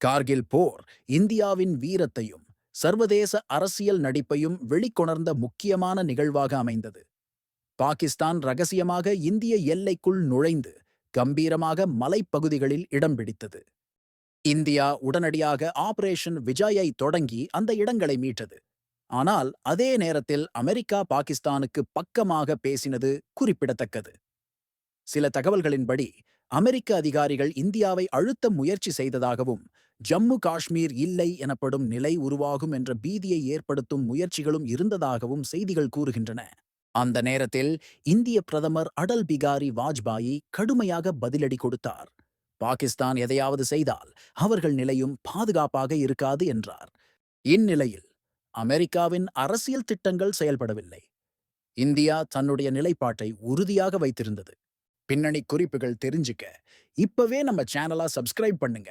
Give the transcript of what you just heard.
கார்கில் போர் இந்தியாவின் வீரத்தையும் சர்வதேச அரசியல் நடிப்பையும் வெளிக்கொணர்ந்த முக்கியமான நிகழ்வாக அமைந்தது. பாகிஸ்தான் ரகசியமாக இந்திய எல்லைக்குள் நுழைந்து கம்பீரமாக மலைப்பகுதிகளில் இடம் பிடித்தது. இந்தியா உடனடியாக ஆபரேஷன் விஜயை தொடங்கி அந்த இடங்களை மீட்டது. ஆனால் அதே நேரத்தில் அமெரிக்கா பாகிஸ்தானுக்கு பக்கமாக பேசினது குறிப்பிடத்தக்கது. சில தகவல்களின்படி அமெரிக்க அதிகாரிகள் இந்தியாவை அழுத்த முயற்சி செய்ததாகவும் ஜம்மு காஷ்மீர் இல்லை எனப்படும் நிலை உருவாகும் என்ற பீதியை ஏற்படுத்தும் முயற்சிகளும் இருந்ததாகவும் செய்திகள் கூறுகின்றன. அந்த நேரத்தில் இந்திய பிரதமர் அடல் பிகாரி வாஜ்பாயி கடுமையாக பதிலடி கொடுத்தார். பாகிஸ்தான் எதையாவது செய்தால் அவர்கள் நிலையும் பாதுகாப்பாக இருக்காது என்றார். இந்நிலையில் அமெரிக்காவின் அரசியல் திட்டங்கள் செயல்படவில்லை. இந்தியா தன்னுடைய நிலைப்பாட்டை உறுதியாக வைத்திருந்தது. பின்னணி குறிப்புகள் தெரிஞ்சுக்க இப்பவே நம்ம சேனலா சப்ஸ்கிரைப் பண்ணுங்க.